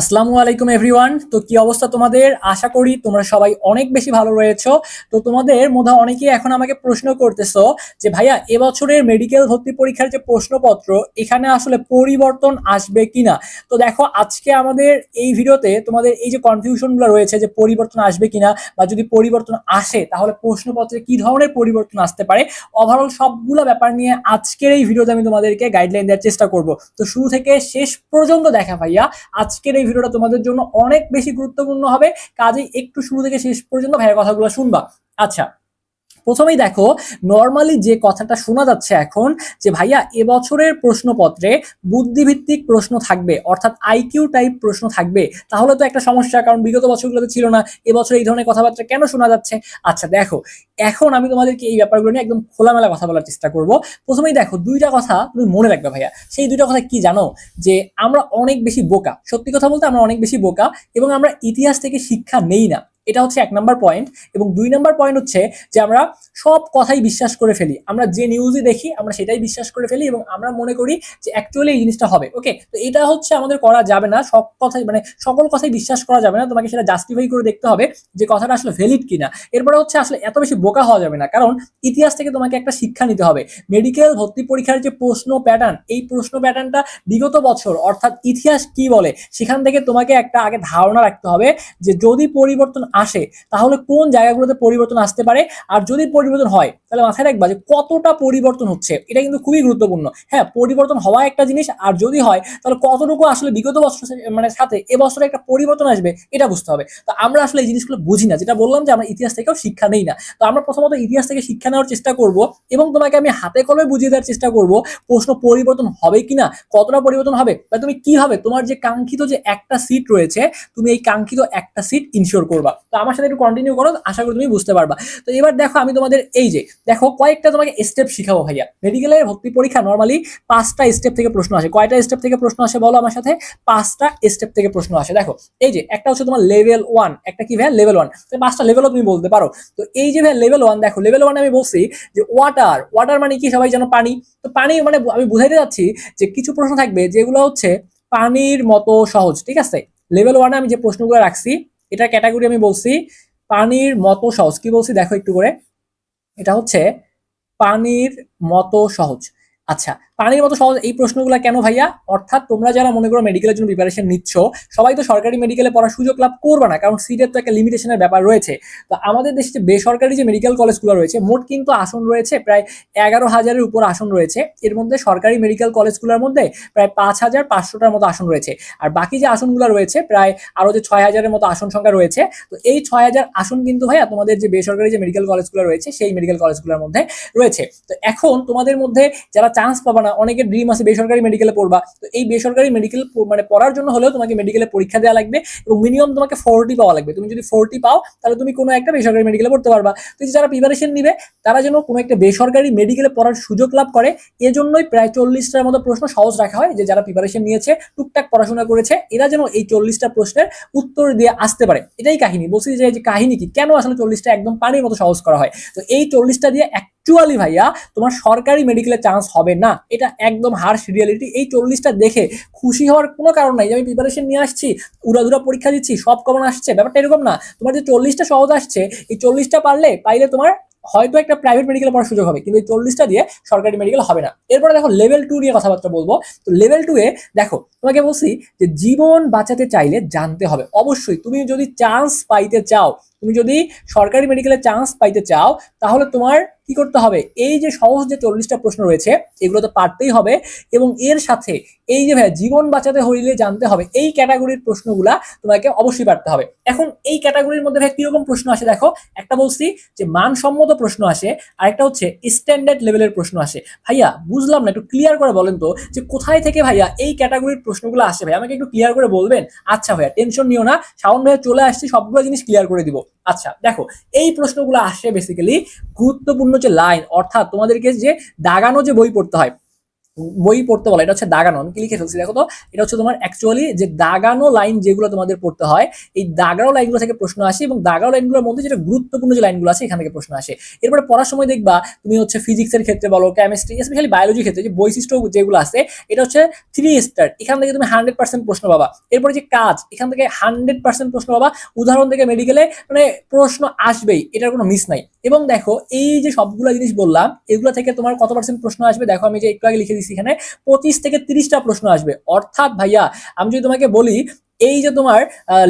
আসসালামু আলাইকুম এভরিওয়ান। তো কি অবস্থা তোমাদের? আশা করি তোমরা সবাই অনেক বেশি ভালো রয়েছো। তো তোমাদের মধ্যে অনেকেই এখন আমাকে প্রশ্ন করতেছো যে, ভাইয়া, এবছরের মেডিকেল ভর্তি পরীক্ষার যে প্রশ্নপত্র, এখানে আসলে পরিবর্তন আসবে কিনা? তো দেখো, আজকে আমাদের এই ভিডিওতে তোমাদের এই যে কনফিউশনগুলো রয়েছে যে, পরিবর্তন আসবে কিনা বা যদি পরিবর্তন আসে, তাহলে প্রশ্নপত্রে কি ধরনের পরিবর্তন আসতে পারে? ওভারঅল সবগুলো ব্যাপার নিয়ে আজকের এই ভিডিওতে আমি তোমাদেরকে গাইডলাইন দেওয়ার চেষ্টা করব। তো শুরু থেকে শেষ পর্যন্ত দেখা, ভাইয়া। আজকের এই ভিডিওটা তোমাদের জন্য অনেক বেশি গুরুত্বপূর্ণ হবে। কাজেই একটু শুরু থেকে শেষ পর্যন্ত ভাইয়ের কথাগুলো শুনবা। আচ্ছা প্রথমেই দেখো নর্মালি যে কথাটা শোনা যাচ্ছে এখন, যে ভাইয়া এবছরের প্রশ্নপত্রে বুদ্ধিভিত্তিক প্রশ্ন থাকবে, অর্থাৎ আইকিউ টাইপ প্রশ্ন থাকবে, তাহলে তো একটা সমস্যা, কারণ বিগত বছরগুলোতে ছিল না, এবছর এই ধরনের কথাবার্তা কেন শোনা যাচ্ছে? আচ্ছা দেখো, এখন আমি তোমাদেরকে এই ব্যাপারগুলো নিয়ে একদম খোলামেলা কথা বলার চেষ্টা করব। প্রথমেই দেখো, দুইটা কথা তুমি মনে রাখবে ভাইয়া, সেই দুইটা কথা কি জানো? যে আমরা অনেক বেশি বোকা, সত্যি কথা বলতে আমরা অনেক বেশি বোকা, এবং আমরা ইতিহাস থেকে শিক্ষা নেই না। এটা হচ্ছে এক নাম্বার পয়েন্ট এবং দুই নাম্বার পয়েন্ট হচ্ছে যে আমরা সব কথাই বিশ্বাস করে ফেলি। আমরা যে নিউজই দেখি, আমরা সেটাই বিশ্বাস করে ফেলি এবং আমরা মনে করি যে অ্যাকচুয়ালি এই জিনিসটা হবে ওকে তো এটা হচ্ছে আমাদের করা যাবে না, সব কথাই মানে সকল কথাই বিশ্বাস করা যাবে না, তোমাকে সেটা জাস্টিফাই করে দেখতে হবে যে কথাটা আসলে ভ্যালিড কিনা। এরপরে হচ্ছে আসলে এত বেশি বোকা হওয়া যাবে না, কারণ ইতিহাস থেকে তোমাকে একটা শিক্ষা নিতে হবে। মেডিকেল ভর্তি পরীক্ষার যে প্রশ্ন প্যাটার্ন এই প্রশ্ন প্যাটার্নটা বিগত বছর, অর্থাৎ ইতিহাস কি বলে, সেখান থেকে তোমাকে একটা আগে ধারণা রাখতে হবে যে যদি পরিবর্তন আসে, তাহলে কোন জায়গাগুলোতে পরিবর্তন আসতে পারে? আর যদি পরিবর্তন হয়, তাহলে মাথায় রাখবা যে কতটা পরিবর্তন হচ্ছে, এটা কিন্তু খুবই গুরুত্বপূর্ণ। হ্যাঁ পরিবর্তন হওয়া একটা জিনিস, আর যদি হয়, তাহলে কতটুকু আসলে বিগত বছর মানে সাথে এবছরে একটা পরিবর্তন আসবে, এটা বুঝতে হবে। তো আমরা আসলে এই জিনিসগুলো বুঝি না, যেটা বললাম যে আমরা ইতিহাস থেকেও শিক্ষা নেই না। তো আমরা প্রথমত ইতিহাস থেকে শিক্ষা নেওয়ার চেষ্টা করব, এবং তোমাকে আমি হাতে কলমে বুঝিয়ে দেওয়ার চেষ্টা করব, প্রশ্ন পরিবর্তন হবে কিনা, কতটা পরিবর্তন হবে, বা তুমি কি হবে? তোমার যে কাঙ্ক্ষিত যে একটা সিট রয়েছে, তুমি এই কাঙ্ক্ষিত একটা সিট ইনশিওর করবা। তো আমার সাথে একটু কন্টিনিউ করো, আশা করি তুমি বুঝতে পারবা। তো এবার দেখো আমি তোমাদের এই যে, দেখো কয়েকটা তোমাকে স্টেপ শিখাবো ভাইয়া। মেডিকেলের ভর্তি পরীক্ষা নর্মালি পাঁচটা স্টেপ থেকে প্রশ্ন আসে। কয়টা স্টেপ থেকে প্রশ্ন আসে বলো আমার সাথে? পাঁচটা স্টেপ থেকে প্রশ্ন আসে। দেখো, এই যে একটা হচ্ছে তোমার লেভেল ওয়ান একটা কি ভাইয়া? লেভেল ওয়ান পাঁচটা লেভেলও তুমি বলতে পারো। তো এই যে ভাইয়া লেভেল ওয়ান দেখো লেভেল ওয়ান আমি বলছি যে ওয়াটার ওয়াটার মানে কি? সবাই জানো পানি। তো পানি মানে আমি বুঝাইতে যাচ্ছি যে কিছু প্রশ্ন থাকবে যেগুলো হচ্ছে পানির মতো সহজ, ঠিক আছে? লেভেল ওয়ানে আমি যে প্রশ্নগুলো রাখছি এটা ক্যাটাগরি আমি বলছি পানির মতো সহজ। কি বলছি? দেখো একটু করে। এটা হচ্ছে পানির মতো সহজ। আচ্ছা পানির মতো সহজ এই প্রশ্নগুলো কেন ভাইয়া? অর্থাৎ তোমরা যারা মনে করো মেডিকেলের জন্য প্রিপারেশন নিচ্ছ, সবাই তো সরকারি মেডিকেলে পড়ার সুযোগ লাভ করবে না, কারণ সিটের তো একটা লিমিটেশনের ব্যাপার রয়েছে। তো আমাদের দেশে যে বেসরকারি যে মেডিকেল কলেজগুলো রয়েছে, মোট কিন্তু আসন রয়েছে প্রায় এগারো হাজারের উপর আসন রয়েছে। এর মধ্যে সরকারি মেডিকেল কলেজগুলোর মধ্যে প্রায় পাঁচ হাজার পাঁচশোটার মতো আসন রয়েছে। আর বাকি যে আসনগুলো রয়েছে, প্রায় আরও যে ছয় হাজারের মতো আসন সংখ্যা রয়েছে, তো এই ছয় হাজার আসন কিন্তু ভাইয়া তোমাদের যে বেসরকারি যে মেডিকেল কলেজগুলো রয়েছে, সেই মেডিকেল কলেজগুলোর মধ্যে রয়েছে। তো এখন তোমাদের মধ্যে যারা চান্স পাবা না, অনেকের ড্রিম আছে বেসরকারি মেডিকেলে পড়বা। তো এই বেসরকারি মেডিকেল মানে পড়ার জন্য হলেও তোমাকে মেডিকেলে পরীক্ষা দেওয়া লাগবে এবং মিনিমাম তোমাকে ফোরটি পাওয়া লাগবে। তুমি যদি ফোরটি পাও, তাহলে তুমি কোনো একটা বেসরকারি মেডিকেলে পড়তে পারবা। তো যারা প্রিপারেশন নিবে, তারা যেন কোনো একটা বেসরকারি মেডিকেলে পড়ার সুযোগ লাভ করে, এজন্যই প্রায় চল্লিশটার মতো প্রশ্ন সহজ রাখা হয় যে যারা প্রিপারেশন নিয়েছে, টুকটাক পড়াশোনা করেছে, এরা যেন এই চল্লিশটা প্রশ্নের উত্তর দিয়ে আসতে পারে। এটাই কাহিনী। বলছি যে কাহিনী কি? কেন আসলে চল্লিশটা একদম পানির মতো সহজ করা হয়? তো এই চল্লিশটা দিয়ে অ্যাকচুয়ালি ভাইয়া, তোমার সরকারি মেডিকেলে চান্স হবে না। এটা একদম হার্শ রিয়ালিটি এই চল্লিশটা দেখে খুশি হওয়ার কোনো কারণ নাই যে আমি প্রিপারেশন নিয়ে আসছি, উড়াধুরা পরীক্ষা দিচ্ছি, সব কমন আসছে? ব্যাপারটা এরকম না। তোমার যে চল্লিশটা সহজ আসছে, এই চল্লিশটা পারলে, পাইলে তোমার হয়তো একটা প্রাইভেট মেডিকেল পড়ার সুযোগ হবে, কিন্তু এই চল্লিশটা দিয়ে সরকারি মেডিকেল হবে না। এরপরে দেখো লেভেল টু নিয়ে কথাবার্তা বলব। তো লেভেল টু এ দেখো তোমাকে বলছি যে জীবন বাঁচাতে চাইলে জানতে হবে। অবশ্যই তুমি যদি চান্স পাইতে চাও, তুমি যদি সরকারি মেডিকেলে চান্স পাইতে চাও, তাহলে তোমার কি করতে হবে? এই যে সহজ যে চল্লিশটা প্রশ্ন রয়েছে, এগুলো তো পারতেই হবে এবং এর সাথে এই যে ভাই, জীবন বাঁচাতে হইলে জানতে হবে, এই ক্যাটাগরির প্রশ্নগুলা তোমাকে অবশ্যই পারতে হবে। এখন এই ক্যাটাগরির মধ্যে ভাই কীরকম প্রশ্ন আসে দেখো? একটা বলছি যে মানসম্মত প্রশ্ন আসে আর একটা হচ্ছে স্ট্যান্ডার্ড লেভেলের প্রশ্ন আসে। ভাইয়া, বুঝলাম না, একটু ক্লিয়ার করে বলেন তো যে কোথায় থেকে ভাইয়া এই ক্যাটাগরির প্রশ্নগুলো আসছে ভাই। আমাকে একটু ক্লিয়ার করে বলবেন? আচ্ছা ভাইয়া টেনশন নিও না। শাওন ভাইয়া চলে আসছি, সবগুলো জিনিস ক্লিয়ার করে দিব। আচ্ছা দেখো, এই প্রশ্নগুলো আসছে বেসিক্যালি গুরুত্বপূর্ণ যে লাইন অর্থাৎ তোমাদেরকে যে দাগানো যে বই পড়তে হয় বই পড়তে বলে, এটা হচ্ছে দাগানো, আমি কি লিখে ফেলছি? দেখো তো, এটা হচ্ছে তোমার অ্যাকচুয়ালি যে দাগানো লাইন যেগুলো তোমাদের পড়তে হয়, এই দাগানো লাইনগুলো থেকে প্রশ্ন আসে এবং দাগানো লাইনগুলোর মধ্যে যেটা গুরুত্বপূর্ণ যে লাইনগুলো আছে, এখান থেকে প্রশ্ন আসে। এরপরে পড়ার সময় দেখবা, তুমি হচ্ছে ফিজিক্সের ক্ষেত্রে বলো কেমিস্ট্রি স্পেশালি বায়োলজির ক্ষেত্রে যে বৈশিষ্ট্য যেগুলো আছে, এটা হচ্ছে থ্রি স্টার এখান থেকে তুমি হান্ড্রেড পার্সেন্ট প্রশ্ন পাবা। এরপরে যে কাজ, এখান থেকে হান্ড্রেড পার্সেন্ট প্রশ্ন পাবা। উদাহরণ থেকে মেডিকেলে মানে প্রশ্ন আসবেই, এটার কোনো মিস নাই। এবং দেখো, এই যে সবগুলো জিনিস বললাম, এগুলো থেকে তোমার কত পার্সেন্ট প্রশ্ন আসবে? দেখো, আমি যে একটু আগে লিখে দিচ্ছি এখানে পঁচিশ থেকে তিরিশটা প্রশ্ন আসবে। অর্থাৎ ভাইয়া আমি যদি তোমাকে বলি এই যে তোমার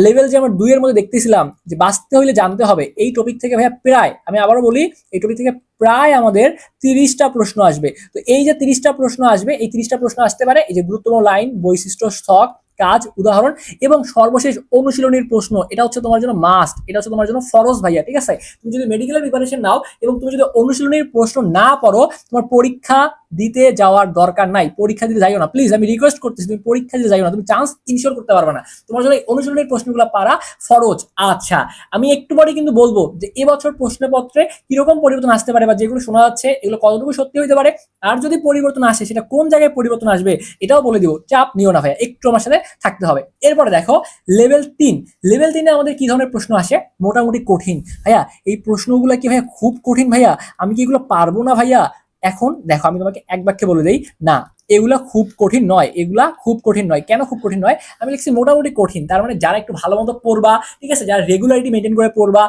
লেভেল যে আমরা দুইয়ের মধ্যে দেখতেছিলাম, যে বাঁচতে হইলে জানতে হবে, এই টপিক থেকে ভাইয়া প্রায়, আমি আবারও বলি, এই টপিক থেকে প্রায় আমাদের তিরিশটা প্রশ্ন আসবে। তো এই যে তিরিশটা প্রশ্ন আসবে, এই তিরিশটা প্রশ্ন আসতে পারে, এই যে গুরুত্বপূর্ণ লাইন, বৈশিষ্ট্য স্থক কাজ, উদাহরণ এবং সর্বশেষ অনুশীলনীর প্রশ্ন, এটা হচ্ছে তোমার জন্য মাস্ট এটা হচ্ছে তোমার জন্য ফরজ ভাইয়া, ঠিক আছে? তুমি যদি মেডিকেলের প্রিপারেশন নাও এবং তুমি যদি অনুশীলনীর প্রশ্ন না পড়ো, তোমার পরীক্ষা দিতে যাওয়ার দরকার নাই, পরীক্ষা দিতে যাইও না। প্লিজ আমি রিকোয়েস্ট করতেছি, তুমি পরীক্ষা দিতে যাইও না, তুমি চান্স ইনশিওর করতে পারবে না। তোমার জন্য অনুশীলনের প্রশ্নগুলো পারা ফরজ। আচ্ছা আমি একটু পরে কিন্তু বলব যে এবছর প্রশ্নপত্রে কীরকম পরিবর্তন আসতে পারে বা যেগুলো শোনা যাচ্ছে, এগুলো কতটুকু সত্যি হতে পারে, আর যদি পরিবর্তন আসে, সেটা কোন জায়গায় পরিবর্তন আসবে, এটাও বলে দিব। চাপ নিও না ভাইয়া, একটু আমার সাথে থাকতে হবে। এরপরে দেখো, লেভেল তিন। লেভেল তিনে আমাদের কি ধরনের প্রশ্ন আসে? মোটামুটি কঠিন। ভাইয়া, এই প্রশ্নগুলো কি ভাইয়া খুব কঠিন ভাইয়া? আমি কি এগুলো পারব না ভাইয়া? এখন দেখো, আমি তোমাকে এক বাক্যে বলে দেই, না। এগুলা খুব কঠিন নয়, এগুলা খুব কঠিন নয়। কেন খুব কঠিন নয়? আমি লিখছি মোটামুটি কঠিন, তার মানে যারা একটু ভালো মতো পড়বা, ঠিক আছে? যারা রেগুলারিটি মেনটেন করে পড়বা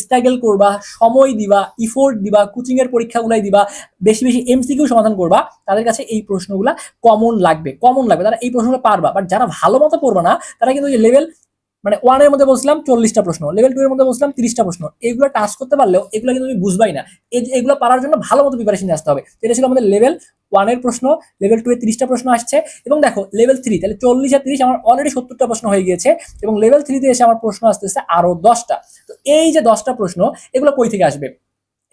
স্ট্রাগল করবা, সময় দিবা ইফোর্ট দিবা কোচিং এর পরীক্ষাগুলাই দিবা, বেশি বেশি এমসিকিউ সমাধান করবা, তাদের কাছে এই প্রশ্নগুলা কমন লাগবে কমন লাগবে। তারা এই প্রশ্নগুলো পারবা বাট যারা ভালো মতো পড়বা না, তারা কিন্তু লেভেল মানে ওয়ানের মধ্যে বসলাম চল্লিশটা প্রশ্ন লেভেল টু এর মধ্যে বসলাম তিরিশটা প্রশ্ন। এগুলো টাস্ক করতে পারলেও এগুলো কিন্তু তুমি বুঝবাই না। এগুলো পারার জন্য ভালো মতো প্রিপারেশন আসতে হবে। এটা ছিল আমাদের লেভেল ওয়ানের প্রশ্ন লেভেল টু এর তিরিশটা প্রশ্ন আসছে। এবং দেখো লেভেল থ্রি তাহলে চল্লিশ আর তিরিশ আমার অলরেডি সত্তরটা প্রশ্ন হয়ে গিয়েছে। এবং লেভেল থ্রিতে এসে আমার প্রশ্ন আসতেছে আরও দশটা। তো এই যে দশটা প্রশ্ন, এগুলো কই থেকে আসবে?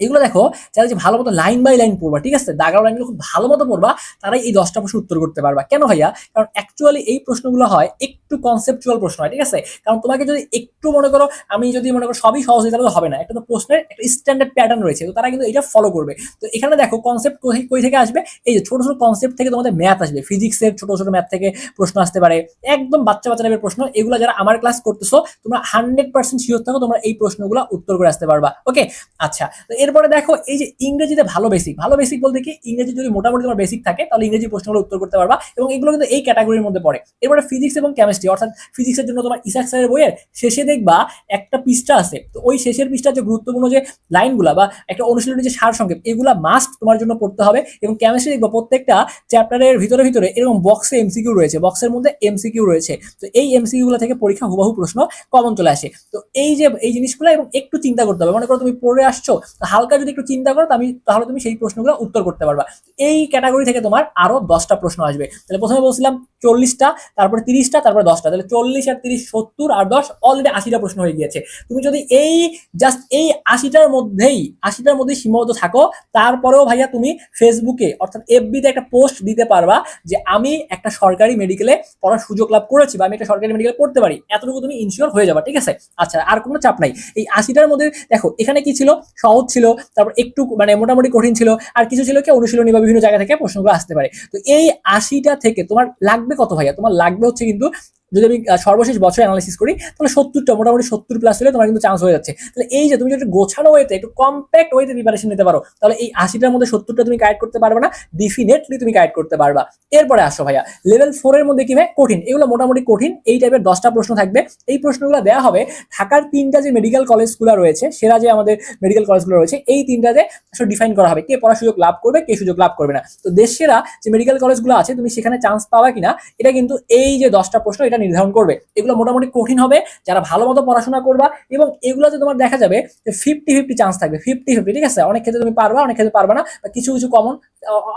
এগুলো দেখো, যারা যে ভালো মতো লাইন বাই লাইন পড়বা, ঠিক আছে? দাগাও লাইনগুলো খুব ভালো মতো পড়বা, তারাই এই দশটা প্রশ্ন উত্তর করতে পারবা। কেন ভাইয়া? কারণ অ্যাকচুয়ালি এই প্রশ্নগুলো হয় একটু কনসেপচুয়াল প্রশ্ন হয়, ঠিক আছে? কারণ তোমাকে যদি একটু মনে করো, আমি যদি মনে করো সবই সহজ হয়ে তাহলে হবে না। একটা তো প্রশ্নের একটা স্ট্যান্ডার্ড প্যাটার্ন রয়েছে, তো তারা কিন্তু এটা ফলো করবে। তো এখানে দেখো কনসেপ্ট কই থেকে আসবে? এই যে ছোট ছোট কনসেপ্ট থেকে তোমাদের ম্যাথ আসবে। ফিজিক্সের ছোট ছোট ম্যাথ থেকে প্রশ্ন আসতে পারে। একদম বাচ্চা বাচ্চা টাইপের প্রশ্ন। এগুলো যারা আমার ক্লাস করতেছো, তোমরা হান্ড্রেড পার্সেন্ট শিওর থাকো তোমরা এই প্রশ্নগুলো উত্তর করে আসতে পারবা। ওকে আচ্ছা তো এরপরে দেখো, এই যে ইংরেজিতে ভালো বেসিক ভালো বেসিক বলতে কি, ইংরেজি যদি মোটামুটি তোমার বেসিক থাকে, তাহলে ইংরেজি প্রশ্নগুলো উত্তর করতে পারবা এবং এগুলো কিন্তু এই ক্যাটাগরির মধ্যে পড়ে। এরপরে ফিজিক্স এবং কেমিস্ট্রি অর্থাৎ ফিজিক্সের জন্য তোমার ইসাক স্যারের বইয়ের শেষে দেখবা একটা পৃষ্ঠা আছে। তো ওই শেষের পৃষ্ঠার যে গুরুত্বপূর্ণ যে লাইনগুলা বা একটা অনুশীলনের যে সার সংক্ষেপ এগুলা মাস্ট তোমার জন্য পড়তে হবে এবং কেমিস্ট্রি দেখবা প্রত্যেকটা চ্যাপ্টারের ভিতরে ভিতরে এরকম বক্সে এমসিকিউ রয়েছে। বক্সের মধ্যে এমসিকিউ রয়েছে। তো এই এমসিকিউ গুলো থেকে পরীক্ষা হুবাহু প্রশ্ন কমন চলে আসে। তো এই যে, এই জিনিসগুলো এবং একটু চিন্তা করতে হবে। মনে করো তুমি পড়ে আসছো হালকা যদি একটু চিন্তা করো আমি তাহলে তুমি সেই প্রশ্নগুলো উত্তর করতে পারবা। এই ক্যাটাগরি থেকে তোমার আরও দশটা প্রশ্ন আসবে। তাহলে প্রথমে বলছিলাম চল্লিশটা, তারপরে তিরিশটা, তারপরে দশটা। তাহলে চল্লিশ আর তিরিশ, সত্তর আর দশ অলরেডি আশিটা প্রশ্ন হয়ে গিয়েছে। তুমি যদি এই জাস্ট এই আশিটার মধ্যেই আশিটার মধ্যেই সীমাবদ্ধ থাকো, তারপরেও ভাইয়া তুমি ফেসবুকে অর্থাৎ এফবিতে একটা পোস্ট দিতে পারবা যে আমি একটা সরকারি মেডিকেলে পড়ার সুযোগ লাভ করেছি বা আমি একটা সরকারি মেডিকেল পড়তে পারি। এতটুকু তুমি ইনশিওর হয়ে যাবা, ঠিক আছে? আচ্ছা আর কোনো চাপ নাই। এই আশিটার মধ্যে, দেখো, এখানে কি ছিল? সহজ ছিল। তারপর একটু মানে মোটামুটি কঠিন ছিল, আর কিছু ছিল কি অনুশীলনী বা বিভিন্ন জায়গা থেকে প্রশ্নগুলো আসতে পারে। তো এই আশিটা থেকে তোমার লাগবে কত ভাইয়া? তোমার লাগবে হচ্ছে কিন্তু যদি আমি সর্বশেষ বছর অ্যানালাইসিস করি, তাহলে সত্তরটা, মোটামুটি সত্তর প্লাস হলে তোমার কিন্তু চান্স হয়ে যাচ্ছে। তাহলে এই যে তুমি যদি গোছানো ওয়েতে একটু কম্প্যাক্ট ওয়েতে প্রিপারেশন নিতে পারো, তাহলে এই আশিটার মধ্যে সত্তরটা তুমি গাইড করতে পারবে না ডেফিনেটলি তুমি গাইড করতে পারবা। এরপরে আসো ভাইয়া লেভেল ফোর এর মধ্যে কি ভাই? কঠিন। এগুলো মোটামুটি কঠিন। এই টাইপের দশটা প্রশ্ন থাকবে। এই প্রশ্নগুলো দেওয়া হবে ঢাকার তিনটা যে মেডিকেল কলেজগুলো রয়েছে, সেরা যে আমাদের মেডিকেল কলেজগুলো রয়েছে, এই তিনটাতে আসলে ডিফাইন করা হবে কে পড়ার সুযোগ লাভ করবে, কে সুযোগ লাভ করবে না। তো দেশ সেরা যে মেডিকেল কলেজগুলো আছে, তুমি সেখানে চান্স পাওয়া কিনা, এটা কিন্তু এই যে দশটা প্রশ্ন, এটা নির্ধারণ করবে। এগুলো মোটামুটি কঠিন হবে, যারা ভালো মতো পড়াশোনা করবা এবং এগুলোতে তোমার দেখা যাবে যে ফিফটি ফিফটি চান্স থাকবে ফিফটি ফিফটি ঠিক আছে? অনেক ক্ষেত্রে তুমি পারবা, অনেক ক্ষেত্রে পারবা না কিছু কিছু কমন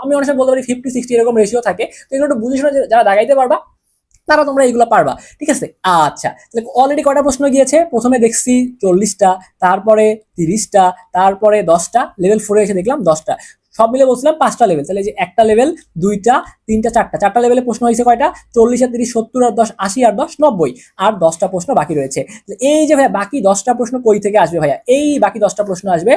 আমি অনেক সময় বলতে পারি ফিফটি সিক্সটি এরকম রেশিও থাকে, তো এগুলো একটু বুঝে শুনে যারা দাগাইতে পারবা, তারা তোমরা এগুলো পারবা, ঠিক আছে? আচ্ছা তাহলে অলরেডি কটা প্রশ্ন গিয়েছে? প্রথমে দেখছি চল্লিশটা, তারপরে তিরিশটা, তারপরে দশটা লেভেল ফোরে এসে দেখলাম দশটা। সব মিলে বলছিলাম পাঁচটা লেভেল তাহলে যে একটা লেভেল দুইটা, তিনটা, চারটা। চারটা লেভেলে প্রশ্ন হয়েছে কয়টা? চল্লিশ আর তিরিশ, সত্তর আর দশ, আশি আর দশ, নব্বই। আর দশটা প্রশ্ন বাকি রয়েছে। এই যে ভাইয়া, বাকি দশটা প্রশ্ন কই থেকে আসবে ভাইয়া? এই বাকি দশটা প্রশ্ন আসবে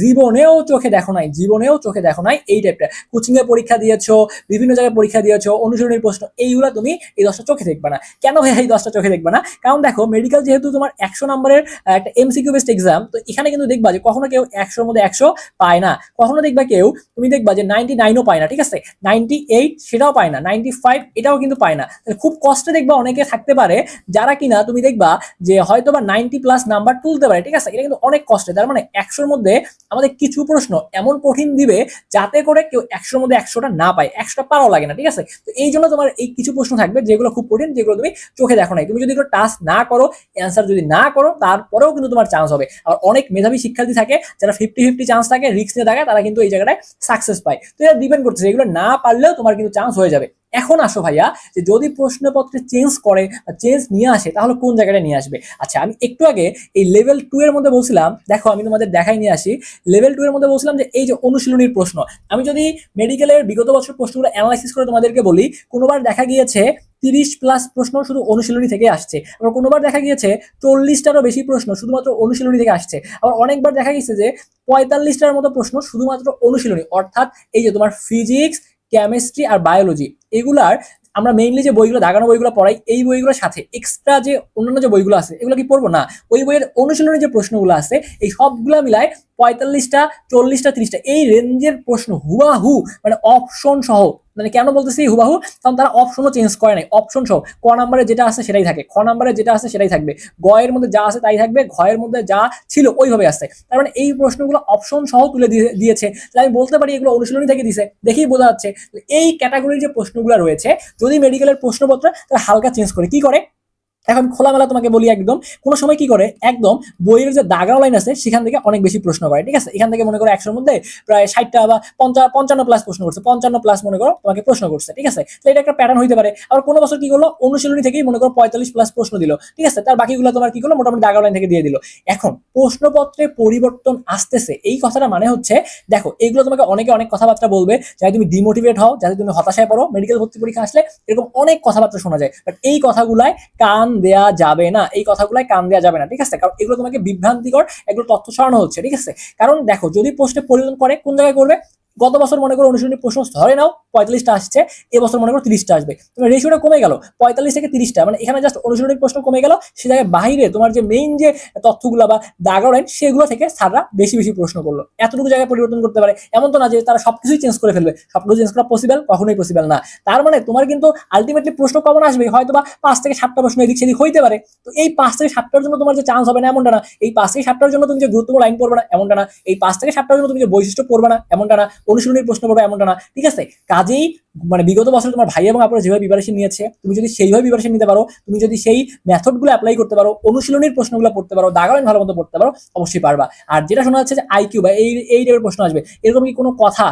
জীবনেও চোখে দেখো নাই, জীবনেও চোখে দেখো নাই এই টাইপটা কোচিংয়ে পরীক্ষা দিয়েছ, বিভিন্ন জায়গায় পরীক্ষা দিয়েছ, অনুশীলনের প্রশ্ন, এইগুলা তুমি এই দশটা চোখে দেখবে না। কেন ভাইয়া এই দশটা চোখে দেখবে না? কারণ দেখো মেডিকেল যেহেতু তোমার একশো নম্বরের একটা এমসিকিউ বেসড এক্সাম তো এখানে কিন্তু দেখবা যে কখনো কেউ একশোর মধ্যে একশো পায় না। কখনো দেখবা কেউ তুমি দেখবা যে নাইনটি নাইনও পায় না, ঠিক আছে? নাইনটি এইট সেটাও পায় না নাইনটি ফাইভ এটাও কিন্তু পায় না। খুব কষ্টে দেখবা অনেকে থাকতে পারে যারা কিনা তুমি দেখবা যে হয়তো বা নাইনটি প্লাস নাম্বার তুলতে পারে, ঠিক আছে? এটা কিন্তু অনেক কষ্টে, তার মানে একশোর মধ্যে আমাদের কিছু প্রশ্ন এমন কঠিন দিবে যাতে করে কেউ একশোর মধ্যে একশোটা না পায়, একশোটা পারাও লাগে না, ঠিক আছে? তো এই জন্য তোমার এই কিছু প্রশ্ন থাকবে যেগুলো খুব কঠিন, যেগুলো তুমি চোখে দেখো নাই। তুমি যদি এগুলো টাস্ক না করো অ্যান্সার যদি না করো, তারপরেও কিন্তু তোমার চান্স হবে। আর অনেক মেধাবী শিক্ষার্থী থাকে, যারা ফিফটি ফিফটি চান্স থাকে রিস্ক নিয়ে থাকে, তারা কিন্তু এই জায়গাটায় সাকসেস পায়। তো এটা ডিপেন্ড করতেছে, এগুলো না পারলেও তোমার কিন্তু চান্স হয়ে যাবে। এখন আসো ভাইয়া, যে যদি প্রশ্নপত্রে চেঞ্জ করে চেঞ্জ নিয়ে আসে, তাহলে কোন জায়গাটা নিয়ে আসবে? আচ্ছা আমি একটু আগে এই লেভেল টু এর মধ্যে বলছিলাম, দেখো আমি তোমাদের দেখাই নিয়ে আসি। লেভেল টু এর মধ্যে বলছিলাম যে এই যে অনুশীলনীর প্রশ্ন, আমি যদি মেডিকেলের বিগত বছর প্রশ্নগুলো অ্যানালাইসিস করে তোমাদেরকে বলি, কোনোবার দেখা গিয়েছে তিরিশ প্লাস প্রশ্ন শুধু অনুশীলনী থেকে আসছে। আবার কোনোবার দেখা গিয়েছে চল্লিশটারও বেশি প্রশ্ন শুধুমাত্র অনুশীলনী থেকে আসছে। আবার অনেকবার দেখা গেছে যে পঁয়তাল্লিশটার মতো প্রশ্ন শুধুমাত্র অনুশীলনী, অর্থাৎ এই যে তোমার ফিজিক্স কেমিস্ট্রি আর বায়োলজি এগুলার আমরা মেইনলি যে বইগুলো, দাগানো বইগুলো পড়াই, এই বইগুলোর সাথে এক্সট্রা যে অন্যান্য যে বইগুলো আছে, এগুলো কি পড়ব? না, ওই বইয়ের অনুশীলনের যে প্রশ্নগুলো আছে, এই সবগুলো মিলায় পঁয়তাল্লিশটা, চল্লিশটা, তিরিশটা, এই রেঞ্জের প্রশ্ন হুবাহু মানে অপশন সহ মানে কেন বলতেছি হুবাহু? কারণ তারা অপশনও চেঞ্জ করে নাই। অপশন সহ ক নাম্বারে যেটা আছে সেটাই থাকে। খ নাম্বারে যেটা আছে সেটাই থাকবে। গয়ের মধ্যে যা আছে তাই থাকবে, ঘয়ের মধ্যে যা ছিল ওইভাবে আসছে। তার মানে এই প্রশ্নগুলো অপশন সহ তুলে দিয়ে- দিয়েছে। তাহলে আমি বলতে পারি এগুলো অনুশীলনী থেকে দিছে। দেখেই বোঝা যাচ্ছে, এই ক্যাটাগরির যে প্রশ্নগুলো রয়েছে, যদি মেডিকেলের প্রশ্নপত্র তারা হালকা চেঞ্জ করে, কি করে? এখন খোলামেলা তোমাকে বলি একদম, কোনো সময় কি করে? একদম বইয়ের যে দাগানো লাইন আছে, সেখান থেকে অনেক বেশি প্রশ্ন করে, ঠিক আছে? এখান থেকে মনে করো একশোর মধ্যে প্রায় ষাটটা বা পঞ্চা- পঞ্চান্ন প্লাস প্রশ্ন করছে, পঞ্চান্ন প্লাস মনে করো তোমাকে প্রশ্ন করছে, ঠিক আছে? তো এটা একটা প্যাটার্ন হইতে পারে। আবার কোনো বছর কি করল? অনুশীলনী থেকেই মনে করো পঁয়তাল্লিশ প্লাস প্রশ্ন দিল, ঠিক আছে? তার বাকিগুলো তোমার কি করল? মোটামুটি দাগানো লাইন থেকে দিয়ে দিল। এখন প্রশ্নপত্রে পরিবর্তন আসতেছে, এই কথাটা মানে হচ্ছে, দেখো এইগুলো তোমাকে অনেকে অনেক কথাবার্তা বলবে, যাতে তুমি ডিমোটিভেট হও, যাতে তুমি হতাশায় পড়ো মেডিকেল ভর্তি পরীক্ষা আসলে এরকম অনেক কথাবার্তা শোনা যায়। বাট এই কথাগুলাই কান দেয়া যাবে না, এই কথাগুলাই কান দেওয়া যাবে না, ঠিক আছে? কারণ এগুলো তোমাকে বিভ্রান্তিকর, এগুলো তথ্য ছড়ানো হচ্ছে, ঠিক আছে? কারণ দেখো, যদি পোস্টে পরিবর্তন করে, কোন জায়গায় করবে? গত বছর মনে করো অনুশীলনী প্রশ্ন ধরে নাও পঁয়তাল্লিশটা আসছে, এবছর মনে করো তিরিশটা আসবে। তোমার রেশিওটা কমে গেল, পঁয়তাল্লিশ থেকে তিরিশটা মানে এখানে জাস্ট অনুশীলনীর প্রশ্ন কমে গেল, সে জায়গায় বাইরে তোমার যে মেইন যে তথ্যগুলো বা দাগা লাইন সেগুলো থেকে স্যাররা বেশি বেশি প্রশ্ন করল। এতটুকু জায়গায় পরিবর্তন করতে পারে। এমন তো না যে তারা সবকিছুই চেঞ্জ করে ফেলবে, সবকিছু চেঞ্জ করা পসিবল কখনোই পসিবল না। তার মানে তোমার কিন্তু আলটিমেটলি প্রশ্ন কমন আসবে হয়তো বা পাঁচ থেকে সাতটা প্রশ্ন এদিক সেদিক হইতে পারে। তো এই পাঁচ থেকে সাতটার জন্য তোমার যে চান্স হবে না এমনটা না। এই পাঁচ থেকে সাতটার জন্য তুমি যে গুরুত্বপূর্ণ লাইন পড়বে না, এমনটা না। এই পাঁচ থেকে সাতটার জন্য তুমি যে বৈশিষ্ট্য পড়বে না, এমনটা না। অনুশীলনীর প্রশ্ন পড়বে, এমনটা না। ঠিক আছে? কাজেই মানে বিগত বছর তোমার ভাই এবং আপনারা যেভাবে প্রিপারেশন নিয়েছে, তুমি যদি সেইভাবে প্রিপারেশন নিতে পারো, তুমি যদি সেই মেথডগুলো অ্যাপ্লাই করতে পারো, অনুশীলনীর প্রশ্নগুলো পড়তে পারো দাগালাইন ভালো মতো পড়তে পারো, অবশ্যই পারবা। আর যেটা শোনা যাচ্ছে যে আইকিউ বা এই এই টাইপের প্রশ্ন আসবে, এরকম কি কোনো কথা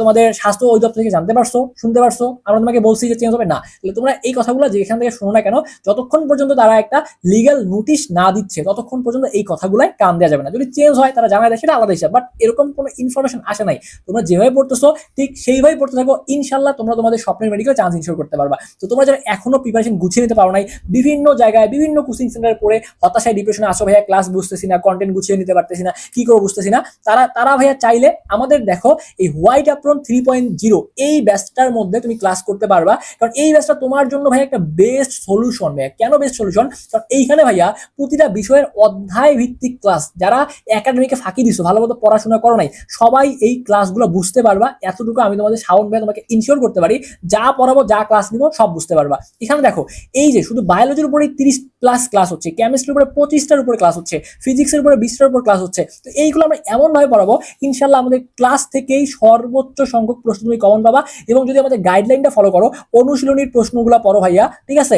তোমাদের স্বাস্থ্য অধিদপ্তর থেকে জানতে পারছ, শুনতে পারছ? আমরা তোমাকে বলছি যে চেঞ্জ হবে? না। তাহলে তোমরা এই কথাগুলো যেখান থেকে শোনো না কেন, যতক্ষণ পর্যন্ত তারা একটা লিগ্যাল নোটিশ না দিচ্ছে, ততক্ষণ পর্যন্ত এই কথাগুলাই কান দেওয়া যাবে না। যদি চেঞ্জ হয়, তারা জানায় দেয়, সেটা আলাদা হিসাব। বাট এরকম কোনো ইনফরমেশন আসে নাই। তোমরা যেভাবে পড়তেছো, ঠিক সেইভাবেই পড়তে থাকো। ইনশাল্লাহ তোমরা তোমাদের স্বপ্নের মেডিকেল চান্স ইনশোর করতে পারবা। তো তোমরা যারা এখনও প্রিপারেশন গুছিয়ে নিতে পারো নাই, বিভিন্ন জায়গায়, বিভিন্ন কোচিং সেন্টারে পড়ে হতাশায় ডিপ্রেশনে আসো ভাইয়া ক্লাস বুঝতেছি না কন্টেন্ট গুছিয়ে নিতে পারতেছি না, কি করে বুঝতেছি না। তারা তারা ভাইয়া চাইলে আমাদের দেখো এই white apron three point zero এই ব্যাচটার মধ্যে তুমি ক্লাস করতে পারবা। কারণ এই ব্যাচটা তোমার জন্য ভাইয়া একটা বেস্ট সলিউশন ভাইয়া। কেন বেস্ট সলিউশন কারণ এইখানে ভাইয়া প্রতিটা বিষয়ের অধ্যায় ভিত্তিক ক্লাস যারা একাডেমিকে ফাঁকি দিছো, ভালো মতো পড়াশোনা করো নাই, সবাই এই ক্লাসগুলো বুঝতে পারবা। এতটুকু আমি তোমাদের সাউন্ড ভাইয়া তোমাকে ইনশিওর করতে পারি, যা পড়াবো, যা ক্লাস নিবো, সব বুঝতে পারবা। এখানে দেখো, এই যে শুধু বায়োলজির উপরে তিরিশ প্লাস ক্লাস হচ্ছে কেমিস্ট্রির উপরে পঁচিশটার উপরে ক্লাস হচ্ছে ফিজিক্সের উপরে বিশটার উপর ক্লাস হচ্ছে, তো এইগুলো আমরা এমনভাবে পড়াবো ইনশাল্লাহ আমাদের ক্লাস থেকেই সর্বোচ্চ সংখ্যক প্রশ্ন তুমি কমন পাবা এবং যদি আমাদের গাইডলাইনটা ফলো করো, অনুশীলনীর প্রশ্নগুলো পড়ো ভাইয়া, ঠিক আছে?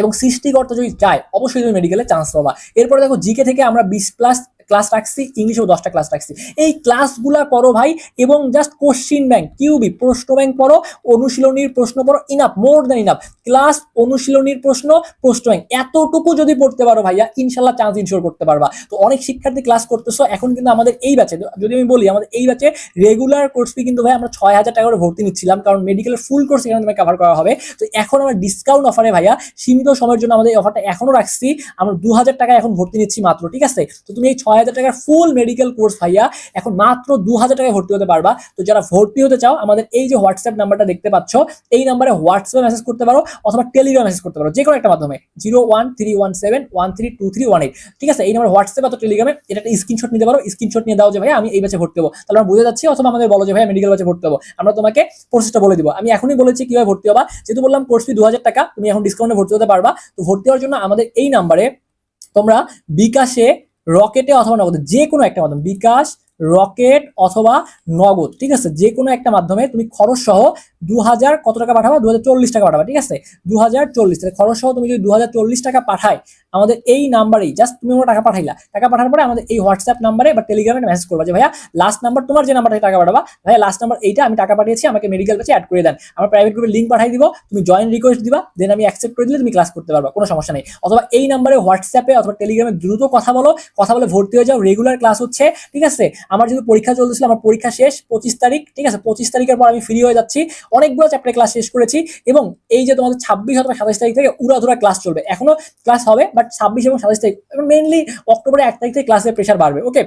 এবং সৃষ্টিকর্তা যদি চায়, অবশ্যই তুমি মেডিকেলে চান্স পাবা। এরপরে দেখো জিকে থেকে আমরা বিশ প্লাস ক্লাস রাখছি ইংলিশেও দশটা ক্লাস রাখছি। এই ক্লাসগুলা করো ভাই এবং জাস্ট কোশ্চিন ব্যাংক কিউবি প্রশ্ন ব্যাংক পড়ো, অনুশীলনীর প্রশ্ন পড়ো enough more than enough class অনুশীলনীর প্রশ্ন প্রশ্ন ব্যাংক এতটুকু যদি পড়তে পারো ভাইয়া ইনশাল্লাহ চান্স ইনশোর করতে পারবা। তো অনেক শিক্ষার্থী ক্লাস করতেছো, এখন কিন্তু আমাদের এই ব্যাচে যদি আমি বলি, আমাদের এই ব্যাচে রেগুলার কোর্স ফি কিন্তু ভাই আমরা ছয় হাজার টাকা করে ভর্তি নিচ্ছিলাম, কারণ মেডিকেলের ফুল কোর্স এখানে তোমাকে কভার করা হবে। তো এখন আমরা ডিসকাউন্ট অফারে ভাইয়া, সীমিত সময়ের জন্য আমাদের এই অফারটা এখনও রাখছি। আমরা দু হাজার টাকা এখন ভর্তি নিচ্ছি মাত্র, ঠিক আছে? তো তুমি এই ছয় হাজার টাকার ফুল মেডিকেল কোর্স ভাইয়া। এখন মাত্র দু হাজার টাকায় ভর্তি হতে পারবা। তো যারা ভর্তি হতে চাও, আমাদের এই যে হোয়াটসঅ্যাপ নাম্বারটা দেখতে পাচ্ছ, এই নাম্বারে হোয়াটসঅ্যাপে মেসেজ করতে পারো অথবা টেলিগ্রাম মেসেজ করতে পারো। যে কোনো একটা মাধ্যমে। Zero one three one seven one three two three one eight ঠিক আছে? এই নাম্বার হোয়াটসঅ্যাপ অথবা টেলিগ্রামে এটা একটা স্ক্রিনশট নিতে পারো। স্ক্রিনশট নিয়ে দাও যে ভাই আমি এই ব্যাচে ভর্তি হব। তাহলে আমরা বুঝে যাচ্ছি অথবা আমাদের বলো যে ভাই মেডিকেল ব্যাচে ভর্তি হব। আমরা তোমাকে প্রসেসটা বলে দিব। আমি এখনই বলেছি কীভাবে ভর্তি হবা। যেহেতু বললাম কোর্স ফি দু হাজার টাকা, তুমি এখন ডিসকাউন্টে ভর্তি হতে পারবা। তো ভর্তি হওয়ার জন্য আমাদের এই নাম্বারে তোমরা বিকাশে রকেটে অথবা নগদে, যে কোনো একটা মাধ্যম, বিকাশ, রকেট অথবা নগদ, ঠিক আছে? যে কোনো একটা মাধ্যমে তুমি খরচ সহ দু হাজার কত টাকা পাঠাবা? দু হাজার চল্লিশ টাকা পাঠাবা, ঠিক আছে? দু হাজার চল্লিশ, তাহলে খরচ সহ তুমি যদি দু হাজার চল্লিশ টাকা পাঠায়, আমাদের এই নাম্বারেই জাস্ট তুমি আমার টাকা পাঠাইলা, টাকা পাঠানোর পরে আমাদের এই হোয়াটসঅ্যাপ নাম্বারে বা টেলিগ্রামে মেসেজ করবা যে, ভাইয়া লাস্ট নাম্বার তোমার যে নাম্বার টাকা পাঠাবা, ভাইয়া লাস্ট নাম্বার এইটা, আমি টাকা পাঠিয়েছি, আমাকে মেডিকেল কাছে অ্যাড করে দেন। আমার প্রাইভেট গ্রুপের লিঙ্ক পাঠিয়ে দিব, তুমি জয়েন রিকোয়েস্ট দিবা দেন আমি অ্যাকসেপ্ট করে দিলে তুমি ক্লাস করতে পারবা, কোনো সমস্যা নেই। অথবা এই নাম্বারে হোয়াটসঅ্যাপে অথবা টেলিগ্রামে দ্রুত কথা বলো, কথা বলে ভর্তি হয়ে যাও রেগুলার ক্লাস হচ্ছে, ঠিক আছে? আমার যেহেতু পরীক্ষা চলতেছিল, আমার পরীক্ষা শেষ, পঁচিশ তারিখ, ঠিক আছে? পঁচিশ তারিখের পর আমি ফ্রি হয়ে যাচ্ছি অনেকগুলো চ্যাপ্টার ক্লাস শেষ করেছি এবং এই যে তোমাদের ছাব্বিশ অথবা সাতাশ তারিখ থেকে উড়াধুরা ক্লাস চলবে। এখনও ক্লাস হবে বাট ছাব্বিশ এবং সাতাশ তারিখ মেনলি অক্টোবরের এক তারিখ থেকে ক্লাসের প্রেশার বাড়বে ওকে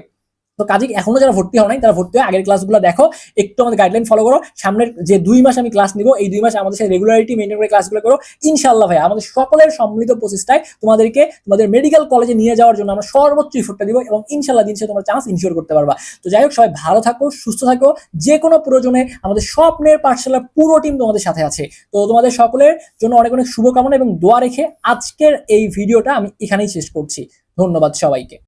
তো কাজে, এখনও যারা ভর্তি হও নাই, তারা ভর্তি হয় আগের ক্লাসগুলো দেখো, একটু আমাদের গাইডলাইন ফলো করো। সামনের যে দুই মাস আমি ক্লাস নিব, এই দুই মাস আমাদের সাথে রেগুলারিটি মেনটেন করে ক্লাসগুলো করো। ইনশাল্লাহ ভাই আমাদের সকলের সম্মিলিত প্রচেষ্টায় তোমাদেরকে, তোমাদের মেডিকেল কলেজে নিয়ে যাওয়ার জন্য আমরা সর্বোচ্চ ইফোর্টটা দিব এবং ইনশাল্লাহ দিন সে তোমরা চান্স ইনশিওর করতে পারবা। তো যাই হোক, সবাই ভালো থাকো, সুস্থ থাকো, যে কোনো প্রয়োজনে আমাদের স্বপ্নের পাঠশালার পুরো টিম তোমাদের সাথে আছে। তো তোমাদের সকলের জন্য অনেক অনেক শুভকামনা এবং দোয়া রেখে আজকের এই ভিডিওটা আমি এখানেই শেষ করছি। ধন্যবাদ সবাইকে।